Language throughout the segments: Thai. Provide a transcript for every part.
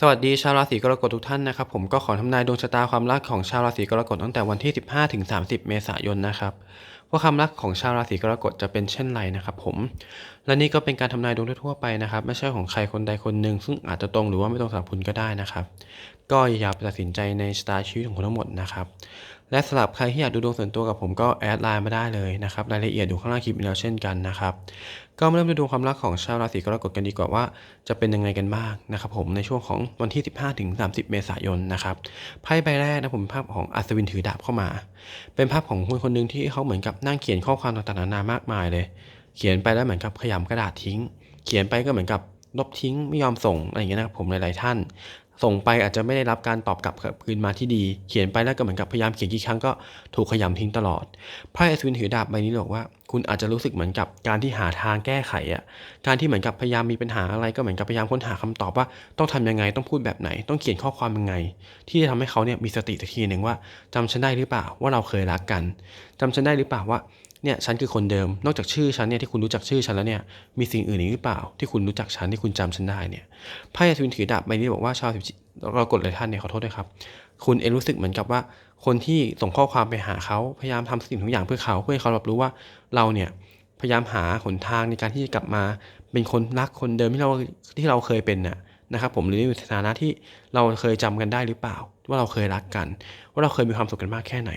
สวัสดีชาวราศีกรกฎทุกท่านนะครับผมก็ขอทำนายดวงชะตาความรักของชาวราศีกรกฎตั้งแต่วันที่ 15ถึง30 เมษายนนะครับว่าความรักของชาวราศีกรกฎจะเป็นเช่นไรนะครับผมและนี่ก็เป็นการทำนายดวงทั่วไปนะครับ ไม่ใช่ของใครคนใดคนหนึ่งซึ่งอาจจะตรงหรือว่าไม่ตรงสำหรับคุณก็ได้นะครับ ก็อย่าไปตัดสินใจในชะตาชีวิตของคุณทั้งหมดนะครับและสำหรับใครที่อยากดูดวงส่วนตัวกับผมก็แอดไลน์มาได้เลยนะครับรายละเอียดอยู่ข้างล่างคลิปแล้วเช่นกันนะครับก็มาเริ่มดูดวงความรักของชาวราศีกรกฎกันดีกว่าว่าจะเป็นยังไงกันบ้างนะครับผมในช่วงของวันที่ 15ถึง30 เมษายนนะครับไพ่ใบแรกนะผมภาพของอัศวินถือดาบเข้ามา เป็นภาพของคนคนหนึ่งที่เขาเหมือนกับนั่งเขียนข้อความต่างๆนานามากมายเลย เขียนไปแล้วเหมือนกับขยำกระดาษทิ้ง เขียนไปก็เหมือนกับลบทิ้งไม่ยอมส่งอะไรอย่างเงี้ยนะครับผมหลายๆท่าน ส่งไปอาจจะไม่ได้รับการตอบกลับคืนมาที่ดี เขียนไปแล้วก็เหมือนกับพยายามเขียนกี่ครั้งก็ถูกขยำทิ้งตลอดไพ่อัศวินถือดาบใบนี้บอกว่า คุณอาจจะรู้สึกเหมือนกับการที่หาทางแก้ไขอะการที่เหมือนกับพยายามมีปัญหาอะไรก็เหมือนกับพยายามค้นหาคำตอบว่าต้องทำยังไงต้องพูดแบบไหน ต้องเขียนข้อความยังไง ที่จะทำให้เขาเนี่ยมีสติสักทีหนึ่งว่าจำฉันได้หรือเปล่าว่าเราเคยรักกันจำฉันได้หรือเปล่าว่า เนี่ยฉันคือคนเดิม นอกจากชื่อฉันเนี่ยที่คุณรู้จักชื่อฉันแล้วเนี่ยมีสิ่งอื่นอีกหรือเปล่า ที่คุณรู้จักฉันที่คุณจำฉันได้เนี่ยไพ่อัศวินถือดาบใบนี้บอกว่าชาวสิบเรากดเลยท่านเนี่ยขอโทษด้วยครับคุณเองรู้สึกเหมือนกับว่า คนที่ส่งข้อความไปหาเขาพยายามทำสิ่งทุกอย่างเพื่อเขาเพื่อให้เขารับรู้ว่าเราเนี่ยพยายามหาหนทางในการที่จะกลับมา เป็นคนรักคนเดิมที่เราที่เราเคยเป็นน่ะนะครับผมหรือในสถานะที่เราเคยจำกันได้หรือเปล่า ว่าเราเคยรักกัน ว่าเราเคยมีความสุขกันมากแค่ไหน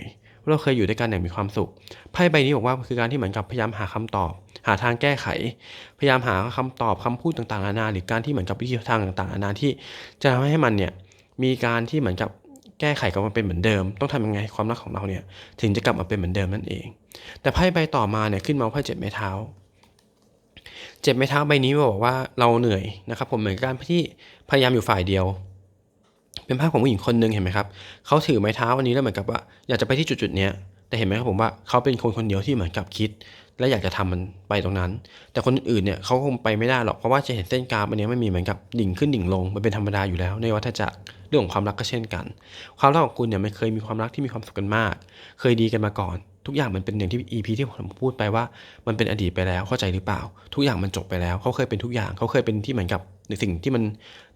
เราเคยอยู่ด้วยกันอย่างมีความสุขไพ่ใบนี้บอกว่าคือการที่เหมือนกับพยายามหาคำตอบ หาทางแก้ไข พยายามหาคำตอบคำพูดต่างๆนานาหรือการที่เหมือนกับวิธีทางต่างๆนานาที่ จะทำให้มันเนี่ยมีการที่เหมือนกับแก้ไขกลับมาเป็นเหมือนเดิม ต้องทำยังไงความรักของเราเนี่ยถึงจะกลับมาเป็นเหมือนเดิมนั่นเอง แต่ไพ่ใบต่อมาเนี่ยขึ้นมาไพ่เจ็บไม้เท้าเจ็บไม้เท้าใบนี้บอกว่าเราเหนื่อยนะครับผมเหมือนการที่พยายามอยู่ฝ่ายเดียว เป็นภาพของผู้หญิงคนหนึ่งเห็นไหมครับเขาถือไม้เท้าอันนี้แล้วเหมือนกับว่าอยากจะไปที่จุดๆเนี้ยแต่เห็นไหมครับผมว่าเขาเป็นคนคนเดียวที่เหมือนกับคิด และอยากจะทำมันไปตรงนั้น แต่คนอื่นเนี่ยเขาคงไปไม่ได้หรอกเพราะว่าจะเห็นเส้นกราฟอันนี้ไมันมีเหมือนกับดิ่งขึ้นดิ่งลงมันเป็นธรรมดาอยู่แล้วในวัฏจักรเรื่องของความรักก็เช่นกัน ความรักของคุณเนี่ยมันเคยมีความรักที่มีความสุขกันมาก เคยดีกันมาก่อน ทุกอย่างมันเป็นอย่างที่ EP ที่ผมพูดไปว่า มันเป็นอดีตไปแล้วเข้าใจหรือเปล่า ทุกอย่างมันจบไปแล้วเขาเคยเป็นทุกอย่างเขาเคยเป็นที่เหมือนกับ ในสิ่งที่มัน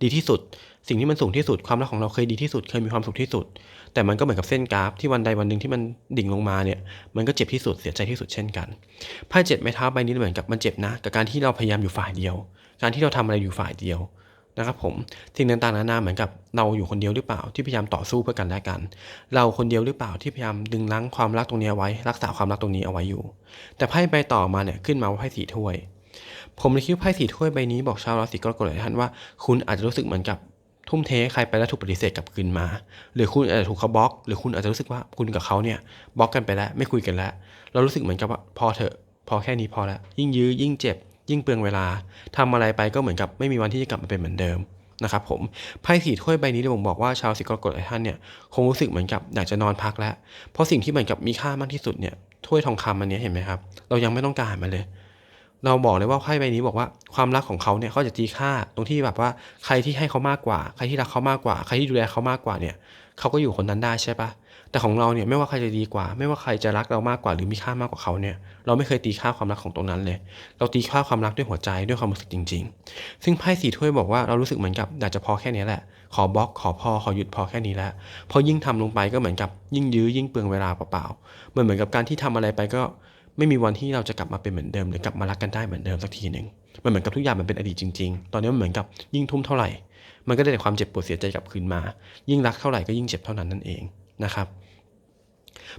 ดีที่สุด สิ่งที่มันสูงที่สุดความรักของเราเคยดีที่สุดเคยมีความสุขที่สุด แต่มันก็เหมือนกับเส้นกราฟที่วันใดวันหนึ่งที่มันดิ่งลงมาเนี่ยมันก็เจ็บที่สุดเสียใจที่สุดเช่นกันไพ่เจ็ดไม้เท้าใบนี้เหมือนกับมันเจ็บนะกับการที่เราพยายามอยู่ฝ่ายเดียว การที่เราทำอะไรอยู่ฝ่ายเดียวนะครับผมสิ่งต่างๆนานาเหมือนกับเราอยู่คนเดียวหรือเปล่าที่พยายามต่อสู้เพื่อกันและกัน เราคนเดียวหรือเปล่าที่พยายามดึงรั้งความรักตรงนี้เอาไว้ รักษาความรักตรงนี้เอาไว้อยู่ แต่ไพ่ใบต่อมาเนี่ยขึ้นมาว่าไพ่สีถ้วย ผมเลยคิดว่าไพ่สีถ้วยใบนี้บอกชาวราศีกรกฎหลายท่านว่า คุณอาจจะรู้สึกเหมือนกับทุ่มเทใครไปแล้วถูกปฏิเสธกลับคืนมา หรือคุณอาจจะถูกเขาบล็อก หรือคุณอาจจะรู้สึกว่าคุณกับเขาเนี่ยบล็อกกันไปแล้วไม่คุยกันแล้ว เรารู้สึกเหมือนกับว่าพอเถอะ พอแค่นี้พอแล้ว ยิ่งยื้อยิ่งเจ็บ ยิ่งเปลืองเวลาทำอะไรไปก็เหมือนกับไม่มีวันที่จะกลับมาเป็นเหมือนเดิมนะครับผมไพ่สีถ้วยใบนี้เลยผมบอกว่าชาวสิกรกฎหลายท่านเนี่ยคงรู้สึกเหมือนกับอยากจะนอนพักแล้ว เพราะสิ่งที่เหมือนกับมีค่ามากที่สุดเนี่ยถ้วยทองคำอันนี้เห็นไหมครับ เรายังไม่ต้องการมันเลย เราบอกเลยว่าไพ่ใบนี้บอกว่าความรักของเขาเนี่ยเขาจะตีค่าตรงที่แบบว่าใครที่ให้เขามากกว่า ใครที่รักเขามากกว่า ใครที่ดูแลเขามากกว่าเนี่ยเขาก็อยู่คนนั้นได้ใช่ปะแต่ของเราเนี่ยไม่ว่าใครจะดีกว่า ไม่ว่าใครจะรักเรามากกว่าหรือมีค่ามากกว่าเขาเนี่ยเราไม่เคยตีค่าความรักของตรงนั้นเลย เราตีค่าความรักด้วยหัวใจด้วยความรู้สึกจริง ๆ ซึ่งไพ่สีถ้วยบอกว่าเรารู้สึกเหมือนกับอยากจะพอแค่นี้แหละ ขอบล็อกขอพอขอหยุดพอแค่นี้แล้วพอยิ่งทำลงไปก็เหมือนกับยิ่งยื้อยิ่งเปลืองเวลาเปล่าๆเหมือนเหมือนกับการที่ทำอะไรไปก็ ไม่มีวันที่เราจะกลับมาเป็นเหมือนเดิม หรือกลับมารักกันได้เหมือนเดิมสักทีหนึ่งมันเหมือนกับทุกอย่างมันเป็นอดีตจริง ๆ ตอนนี้มันเหมือนกับยิ่งทุ่มเท่าไหร่ มันก็ได้แต่ความเจ็บปวดเสียใจกลับคืนมา ยิ่งรักเท่าไหร่ก็ยิ่งเจ็บเท่านั้นนั่นเองนะครับ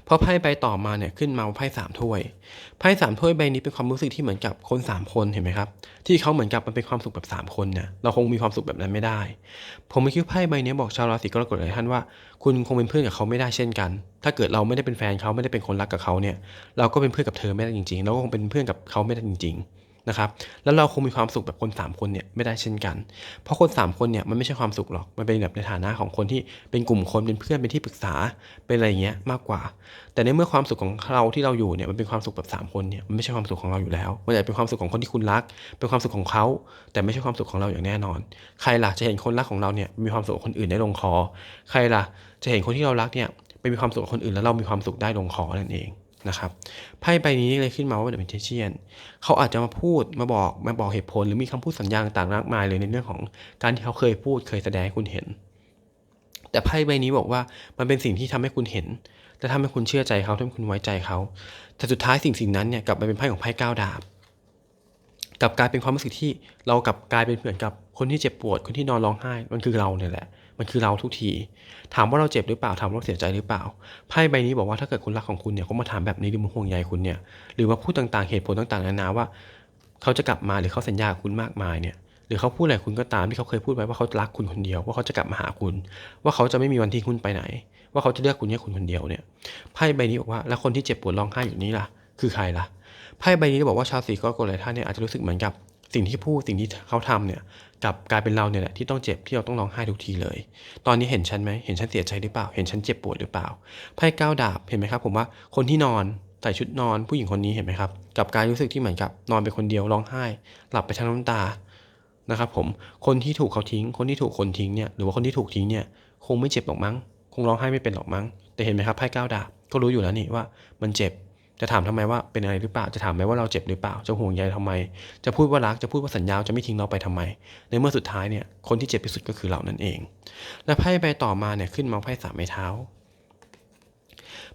พอไพ่ใบต่อมาเนี่ยขึ้นมาไพ่สามถ้วยไพ่สามถ้วยใบนี้เป็นความรู้สึกที่เหมือนกับคนสามคนเห็นไหมครับ ที่เขาเหมือนกับมันเป็นความสุขแบบสามคนเนี่ยเราคงมีความสุขแบบนั้นไม่ได้ ผมไม่คิดไพ่ใบนี้บอกชาวราศีกรกฎหลายท่านว่า คุณคงเป็นเพื่อนกับเขาไม่ได้เช่นกัน ถ้าเกิดเราไม่ได้เป็นแฟนเขาไม่ได้เป็นคนรักกับเขาเนี่ย เราก็เป็นเพื่อนกับเธอไม่ได้จริงๆเราก็คงเป็นเพื่อนกับเขาไม่ได้จริง ๆ นะครับ แล้วเราคงมีความสุขแบบคน 3 คนเนี่ยไม่ได้เช่นกัน เพราะคน 3 คนเนี่ยมันไม่ใช่ความสุขหรอก มันเป็นแบบในฐานะของคนที่เป็นกลุ่มคนเป็นเพื่อนเป็นที่ปรึกษาเป็นอะไรเงี้ยมากกว่า แต่ในเมื่อความสุขของเราที่เราอยู่เนี่ยมันเป็นความสุขแบบ 3 คนเนี่ยมันไม่ใช่ความสุขของเราอยู่แล้ว มันอาจจะเป็นความสุขของคนที่คุณรัก เป็นความสุขของเขา แต่ไม่ใช่ความสุขของเราอย่างแน่นอน ใครล่ะจะเห็นคนรักของเราเนี่ยมีความสุขกับคนอื่นได้ลงคอ ใครล่ะจะเห็นคนที่เรารักเนี่ยไปมีความสุขกับคนอื่นแล้วเรามีความสุขได้ลงคอนั่นเอง นะครับไพ่ใบนี้เลยขึ้นมาว่าเดอะมิเชเชียนเขาอาจจะมาพูดมาบอกมาบอกเหตุผลหรือมีคำพูดสัญญาต่างมากมายเลยในเรื่องของการที่เขาเคยพูดเคยแสดงให้คุณเห็น แต่ไพ่ใบนี้บอกว่ามันเป็นสิ่งที่ทำให้คุณเห็นและทำให้คุณเชื่อใจเขาทำให้คุณไว้ใจเขา แต่สุดท้ายสิ่งสิ่งนั้นเนี่ยกลับมาเป็นไพ่ของไพ่ก้าวดาบ กลับกลายเป็นความรู้สึกที่เรากลับกลายเป็นเหมือนกับคนที่เจ็บปวด คนที่นอนร้องไห้ มันคือเราเนี่ยแหละ มันคือเราทุกที ถามว่าเราเจ็บหรือเปล่า ถามว่าเราเสียใจหรือเปล่า ไพ่ใบนี้บอกว่าถ้าเกิดคนรักของคุณเนี่ยเขามาถามแบบนี้หรือมาห่วงใยคุณเนี่ย หรือว่าพูดต่างๆ เหตุผลต่างๆ นานาว่า เขาจะกลับมาหรือเขาสัญญาคุณมากมายเนี่ย หรือเขาพูดอะไรคุณก็ตามที่เขาเคยพูดไว้ว่าเขารักคุณคนเดียว ว่าเขาจะกลับมาหาคุณ ว่าเขาจะไม่มีวันทิ้งคุณไปไหน ว่าเขาจะเลือกคุณแค่คุณคนเดียวเนี่ย ไพ่ใบนี้บอกว่า แล้วคนที่เจ็บปวดร้องไห้อยู่นี้ล่ะ คือใครล่ะ ไพ่ใบนี้บอกว่าชาวสีกรกฎหลายท่านเนี่ยอาจจะรู้สึกเหมือนกับสิ่งที่พูดสิ่งที่เขาทำเนี่ยกับกลายเป็นเราเนี่ยแหละที่ต้องเจ็บที่เราต้องร้องไห้ทุกทีเลย ตอนนี้เห็นฉันไหมเห็นฉันเสียใจหรือเปล่า เห็นฉันเจ็บปวดหรือเปล่าไพ่ก้าวดาบเห็นไหมครับ ผมว่าคนที่นอนใส่ชุดนอนผู้หญิงคนนี้เห็นไหมครับ กับกายรู้สึกที่เหมือนกับนอนไปคนเดียวร้องไห้ หลับไปทั้งน้ำตานะครับผมคนที่ถูกเขาทิ้ง คนที่ถูกคนทิ้งเนี่ยหรือว่าคนที่ถูกทิ้งเนี่ยคงไม่เจ็บหรอกมั้ง คงร้องไห้ไม่เป็นหรอกมั้ง แต่เห็นไหมครับไพ่ก้าวดาบก็รู้อยู่แล้วนี่ว่ามันเจ็บ จะถามทำไมว่าเป็นอะไรหรือเปล่า จะถามไหมว่าเราเจ็บหรือเปล่า จะห่วงใยทำไม จะพูดว่ารัก จะพูดว่าสัญญาจะไม่ทิ้งเราไปทำไม ในเมื่อสุดท้ายเนี่ย คนที่เจ็บที่สุดก็คือเรานั่นเอง และไพ่ใบต่อมาเนี่ยขึ้นมาไพ่สามไม้เท้า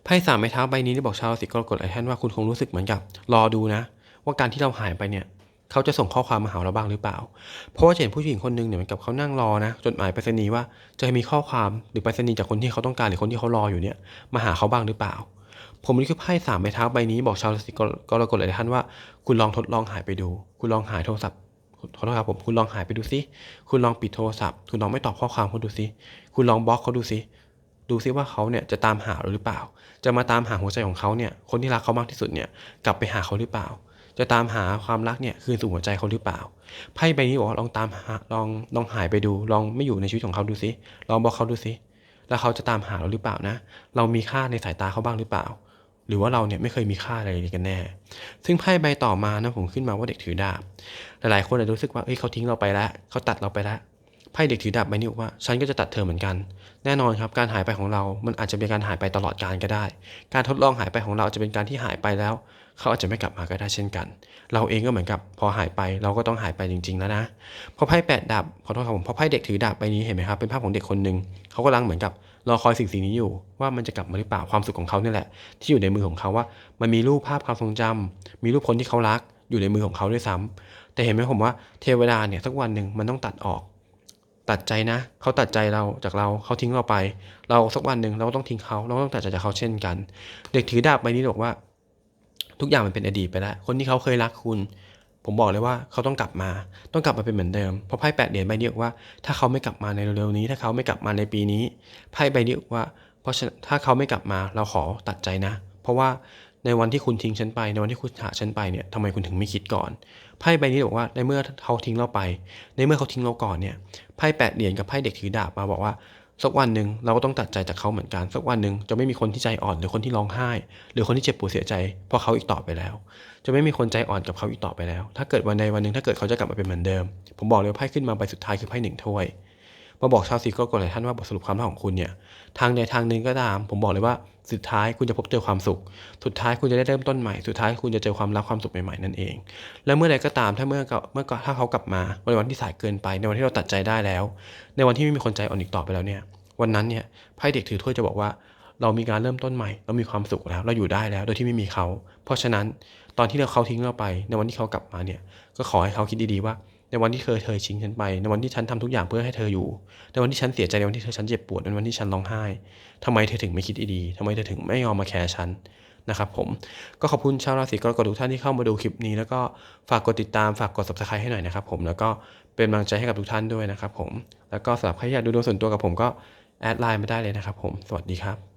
ไพ่สามไม้เท้าใบนี้ที่บอกชาวราศีกรกฎหลายท่านว่าคุณคงรู้สึกเหมือนกับ รอดูนะ ว่าการที่เราหายไปเนี่ย เขาจะส่งข้อความมาหาเราบ้างหรือเปล่า เพราะว่าเห็นผู้หญิงคนหนึงเนี่ยเหมือนกับเขานั่งรอนะ จดหมายไปรษณีย์ว่าจะมีข้อความหรือไปรษณีย์จากคนที่เขาต้องการหรือคนที่เขารออยู่เนี่ย มาหาเขาบ้างหรือเปล่า ผมนี่คือไพ่สามใบเท้าใบนี้บอกชาวราศีกรกฎหลายท่านว่า คุณลองทดลองหายไปดู คุณลองหายโทรศัพท์ขอโทษครับผมคุณลองหายไปดูซิคุณลองปิดโทรศัพท์ คุณลองไม่ตอบข้อความเขาดูซิคุณลองบล็อกเขาดูซิดูซิว่าเขาเนี่ยจะตามหาเราหรือเปล่า จะมาตามหาหัวใจของเขาเนี่ย คนที่รักเขามากที่สุดเนี่ยกลับไปหาเขาหรือเปล่า จะตามหาความรักเนี่ยคืนสู่หัวใจเขาหรือเปล่าไพ่ใบนี้บอกว่าลองตามหาลองลองหายไปดู ลองไม่อยู่ในชีวิตของเขาดูซิลองบอกเขาดูซิแล้วเขาจะตามหาเราหรือเปล่านะ เรามีค่าในสายตาเขาบ้างหรือเปล่า หรือว่าเราเนี่ยไม่เคยมีค่าอะไรเลยกันแน่ ซึ่งไพ่ใบต่อมานะผมขึ้นมาว่าเด็กถือดาบ หลายๆคนอาจจะรู้สึกว่าเอ้ยเขาทิ้งเราไปแล้วเขาตัดเราไปแล้วไพ่เด็กถือดาบใบนี้บอกว่าฉันก็จะตัดเธอเหมือนกัน แน่นอนครับการหายไปของเรา มันอาจจะเป็นการหายไปตลอดกาลก็ได้ การทดลองหายไปของเราจะเป็นการที่หายไปแล้ว เขาอาจจะไม่กลับมาก็ได้เช่นกัน เราเองก็เหมือนกับพอหายไปเราก็ต้องหายไปจริง ๆ แล้วนะพราะไพ่แปดดาบขอโทษครับผมพราะไพ่เด็กถือดาบใบนี้เห็นไหมครับเป็นภาพของเด็กคนหนึ่งเขากำลังเหมือนกับ รอคอยสิ่งสิ่งนี้อยู่ ว่ามันจะกลับมาหรือเปล่าความสุขของเขาเนี่ยแหละ ที่อยู่ในมือของเขาว่า มันมีรูปภาพความทรงจำมีรูปคนที่เขารัก อยู่ในมือของเขาด้วยซ้ำแต่เห็นไหมผมว่าเทวดาเนี่ยสักวันหนึ่งมันต้องตัดออก ตัดใจนะ เขาตัดใจเราจากเราเขาทิ้งเราไป เราสักวันหนึ่งเราก็ต้องทิ้งเขาเราต้องตัดใจจากเขาเช่นกัน เด็กถือดาบใบนี้บอกว่า ทุกอย่างมันเป็นอดีตไปแล้วคนที่เขาเคยรักคุณ ผมบอกเลยว่าเขาต้องกลับมา ต้องกลับมาเป็นเหมือนเดิม เพราะไพ่แปดเหรียญใบนี้บอกว่า ถ้าเขาไม่กลับมาในเร็วๆนี้ ถ้าเขาไม่กลับมาในปีนี้ ไพ่ใบนี้บอกว่า เพราะฉะนั้นถ้าเขาไม่กลับมาเราขอตัดใจนะ เพราะว่าในวันที่คุณทิ้งฉันไป ในวันที่คุณหาฉันไปเนี่ยทำไมคุณถึงไม่คิดก่อน ไพ่ใบนี้บอกว่า ในเมื่อเขาทิ้งเราไป ในเมื่อเขาทิ้งเราก่อนเนี่ย ไพ่แปดเหรียญกับไพ่เด็กถือดาบมาบอกว่า สักวันหนึ่งเราก็ต้องตัดใจจากเขาเหมือนกัน สักวันหนึ่งจะไม่มีคนที่ใจอ่อน หรือคนที่ร้องไห้ หรือคนที่เจ็บปวดเสียใจเพราะเขาอีกต่อไปแล้ว จะไม่มีคนใจอ่อนกับเขาอีกต่อไปแล้ว ถ้าเกิดวันใดวันหนึ่งถ้าเกิดเขาจะกลับมาเป็นเหมือนเดิม ผมบอกเลยว่าไพ่ขึ้นมาใบสุดท้ายคือไพ่หนึ่งถ้วย มาบอกชาวสีกรกฎหลายท่านว่าบทสรุปความรักของคุณเนี่ยทางใดทางหนึ่งก็ตาม ผมบอกเลยว่าสุดท้ายคุณจะพบเจอความสุข สุดท้ายคุณจะได้เริ่มต้นใหม่ สุดท้ายคุณจะเจอความรักความสุขใหม่ๆนั่นเอง และเมื่อใดก็ตามถ้าเมื่อเมื่อถ้าเขากลับมาในวันที่สายเกินไป ในวันที่เราตัดใจได้แล้ว ในวันที่ไม่มีคนใจอ่อนอีกต่อไปแล้วเนี่ย วันนั้นเนี่ยไพ่เด็กถือถ้วยจะบอกว่าเรามีการเริ่มต้นใหม่ เรามีความสุขแล้ว เราอยู่ได้แล้ว โดยที่ไม่มีเขา เพราะฉะนั้นตอนที่เราเขาทิ้งเราไป ในวันที่เขากลับมาเนี่ย ก็ขอให้เขาคิดดีๆว่า ในวันที่เคยเธอชิงฉันไป ในวันที่ฉันทำทุกอย่างเพื่อให้เธออยู่ ในวันที่ฉันเสียใจ ในวันที่เธอฉันเจ็บปวด ในวันที่ฉันร้องไห้ทำไมเธอถึงไม่คิดดีๆทำไมเธอถึงไม่ยอมมาแคร์ฉันนะครับผม ก็ขอบคุณชาวราศีกรกฎทุกท่านที่เข้ามาดูคลิปนี้ แล้วก็ฝากกดติดตาม ฝากกด subscribe ให้หน่อยนะครับผม แล้วก็เป็นกำลังใจให้กับทุกท่านด้วยนะครับผม แล้วก็สำหรับใครอยากดูดวงส่วนตัวกับผมก็แอดไลน์มาได้เลยนะครับผม สวัสดีครับ